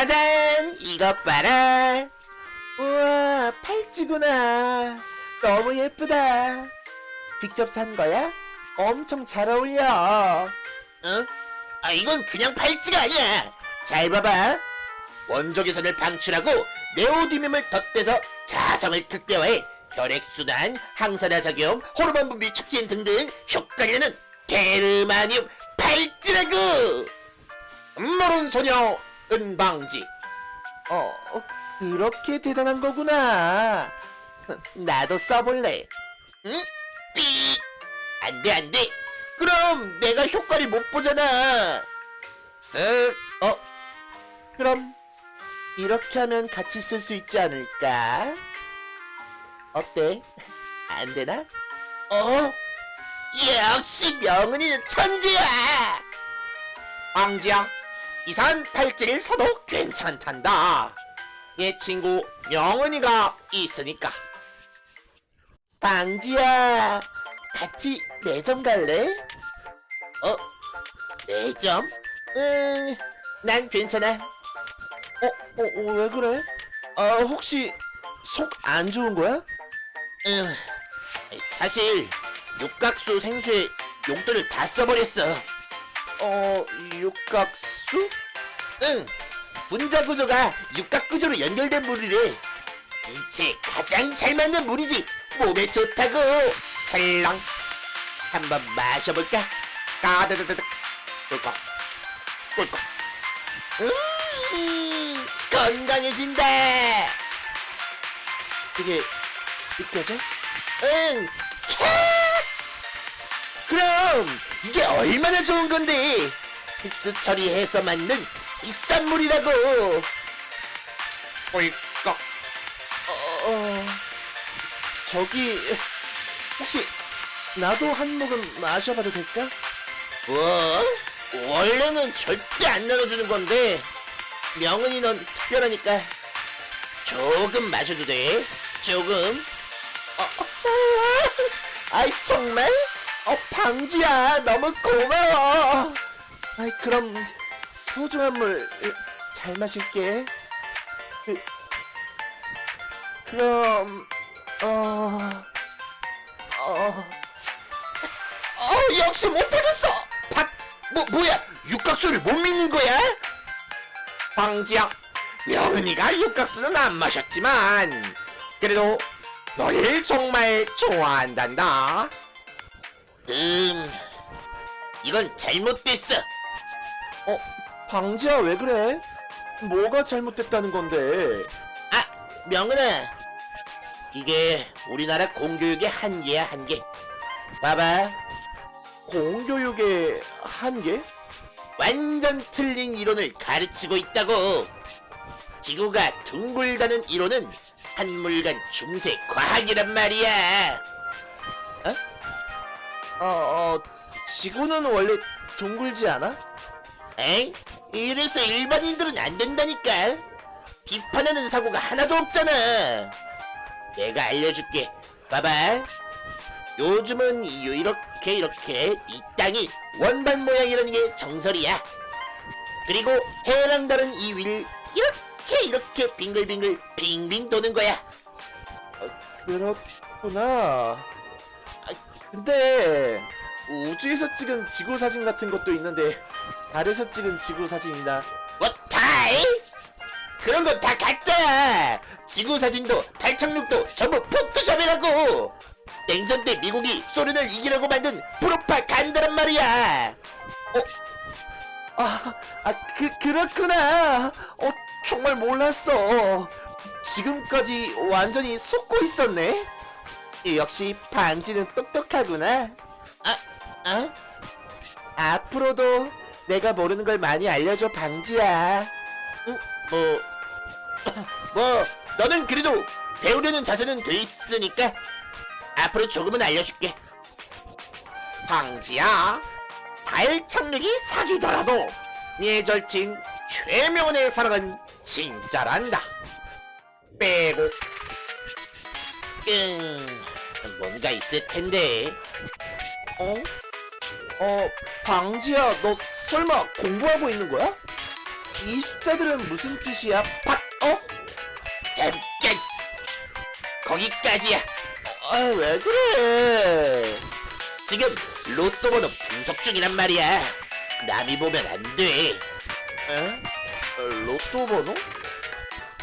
짜잔! 이것 봐라! 우와, 팔찌구나. 너무 예쁘다. 직접 산 거야? 엄청 잘 어울려. 응? 아, 이건 그냥 팔찌가 아니야. 잘 봐봐. 원적외선을 방출하고 네오디뮴을 덧대서 자성을 극대화해 혈액순환, 항산화 작용, 호르몬 분비 촉진 등등 효과를 내는 게르마늄 팔찌라고! 모른 소녀 은방지 어, 어, 그렇게 대단한 거구나 나도 써볼래 응? 삐 안 돼 안 돼 그럼 내가 효과를 못 보잖아 쓱 어? 그럼 이렇게 하면 같이 쓸 수 있지 않을까? 어때? 안 되나? 어? 역시 명은이는 천재야! 왕지야, 이산 팔찌를 사도 괜찮단다. 얘 친구 명은이가 있으니까. 방지야, 같이 매점 갈래? 어? 매점? 응, 난 괜찮아. 어, 어, 어, 왜 그래? 아, 혹시 속 안 좋은 거야? 응, 사실 육각수 생수에 용돈을 다 써버렸어. 어, 육각수? 응, 분자 구조가 육각 구조로 연결된 물이래. 인체에 가장 잘 맞는 물이지. 몸에 좋다고. 찰랑. 한번 마셔볼까? 까다다다닥. 꿀꺽. 꿀꺽. 음, 건강해진다. 이게 느껴져? 응. 캬! 그럼 이게 얼마나 좋은 건데? 픽스 처리해서 만든 비싼 물이라고. 꿀꺽 어, 어, 저기 혹시 나도 한 모금 마셔봐도 될까? 뭐? 원래는 절대 안 나눠주는 건데. 명은이 넌 특별하니까 조금 마셔도 돼. 조금. 어, 어, 아이 정말? 어 방지야 너무 고마워 아이 그럼 소중한 물 잘 마실게 그, 그럼 어... 어... 어 역시 못하겠어 박... 뭐 뭐야 육각수를 못 믿는 거야? 방지야 명은이가 육각수는 안 마셨지만 그래도 너를 정말 좋아한단다. 음, 이건 잘못됐어. 어, 방지야 왜 그래? 뭐가 잘못됐다는 건데? 아, 명은아, 이게 우리나라 공교육의 한계야 한계. 봐봐, 공교육의 한계? 완전 틀린 이론을 가르치고 있다고. 지구가 둥글다는 이론은 한물간 중세 과학이란 말이야. 어? 어, 어, 지구는 원래 둥글지 않아? 엥? 이래서 일반인들은 안 된다니까. 비판하는 사고가 하나도 없잖아. 내가 알려줄게. 봐봐. 요즘은 이- 이렇게 이렇게 이 땅이 원반 모양이라는 게 정설이야. 그리고 해랑 다른 이 위를 이렇게 이렇게 빙글빙글 빙빙 도는 거야. 어, 그렇구나. 아, 근데 우주에서 찍은 지구 사진 같은 것도 있는데 달에서 찍은 지구 사진이나 뭐 달? 그런 건 다 가짜. 지구 사진도 달 착륙도 전부 포토샵이라고. 냉전 때 미국이 소련을 이기려고 만든 프로파 간다란 말이야. 어? 아, 아, 그, 그렇구나. 어, 정말 몰랐어. 지금까지 완전히 속고 있었네. 역시 반지는 똑똑하구나. 아, 어? 앞으로도 내가 모르는 걸 많이 알려줘, 방지야. 응? 뭐, 뭐, 너는 그래도 배우려는 자세는 돼 있으니까 앞으로 조금은 알려줄게. 방지야, 달 착륙이 사기더라도 네 절친 최명원의 사랑은 진짜란다. 빼고 응 뭔가 있을 텐데. 어? 어 방지야 너 설마 공부하고 있는 거야? 이 숫자들은 무슨 뜻이야? 박, 어? 잠깐! 거기까지야! 아, 왜 그래? 지금 로또 번호 분석 중이란 말이야. 남이 보면 안 돼. 에? 어, 로또 번호?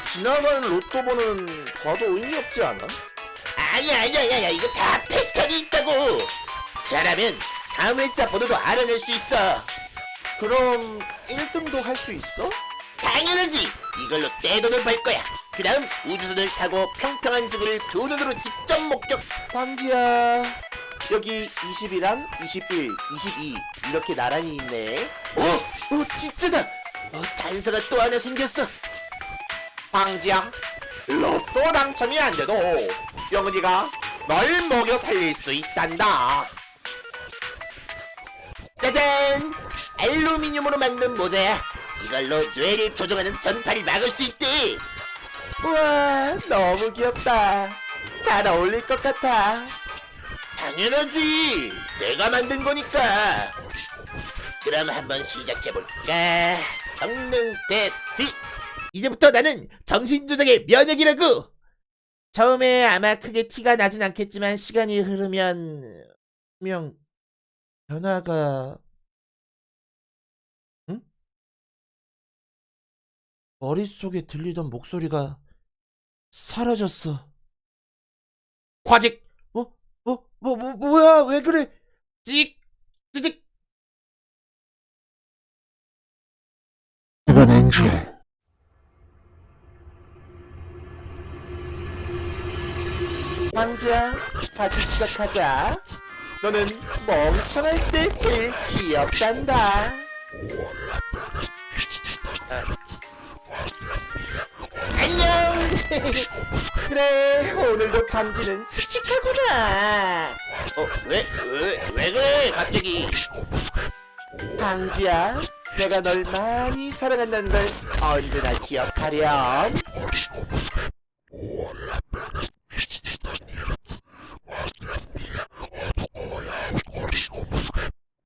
지나가는 로또 번호는 봐도 의미 없지 않아? 아니야, 아니야, 아니야. 이거 다 패턴이 있다고. 잘하면 다음 회차 번호도 알아낼 수 있어. 그럼 1등도 할 수 있어? 당연하지. 이걸로 떼돈을 벌 거야. 그 다음 우주선을 타고 평평한 지구를 두 눈으로 직접 목격. 황지야. 여기 20이랑 21, 22 이렇게 나란히 있네. 어? 어, 진짜다. 어, 단서가 또 하나 생겼어. 황지야. 로또 당첨이 안 돼도 영은이가 널 먹여 살릴 수 있단다. 짜잔! 알루미늄으로 만든 모자야. 이걸로 뇌를 조종하는 전파를 막을 수 있대. 우와, 너무 귀엽다. 잘 어울릴 것 같아. 당연하지. 내가 만든 거니까. 그럼 한번 시작해볼까? 성능 테스트. 이제부터 나는 정신조작의 면역이라고. 처음에 아마 크게 티가 나진 않겠지만 시간이 흐르면 명 변화가 응? 머릿속에 들리던 목소리가 사라졌어. 과직 뭐? 뭐? 뭐? 뭐 뭐야? 왜 그래? 찍찍 이건 엔젤. 왕자 다시 시작하자. 너는 멍청할 때 제일 귀엽단다. 아. 안녕. 그래 오늘도 감지는 씩씩하구나. 어왜왜 왜, 왜 그래 갑자기? 방지야, 내가 널 많이 사랑한다는 걸 언제나 기억하렴.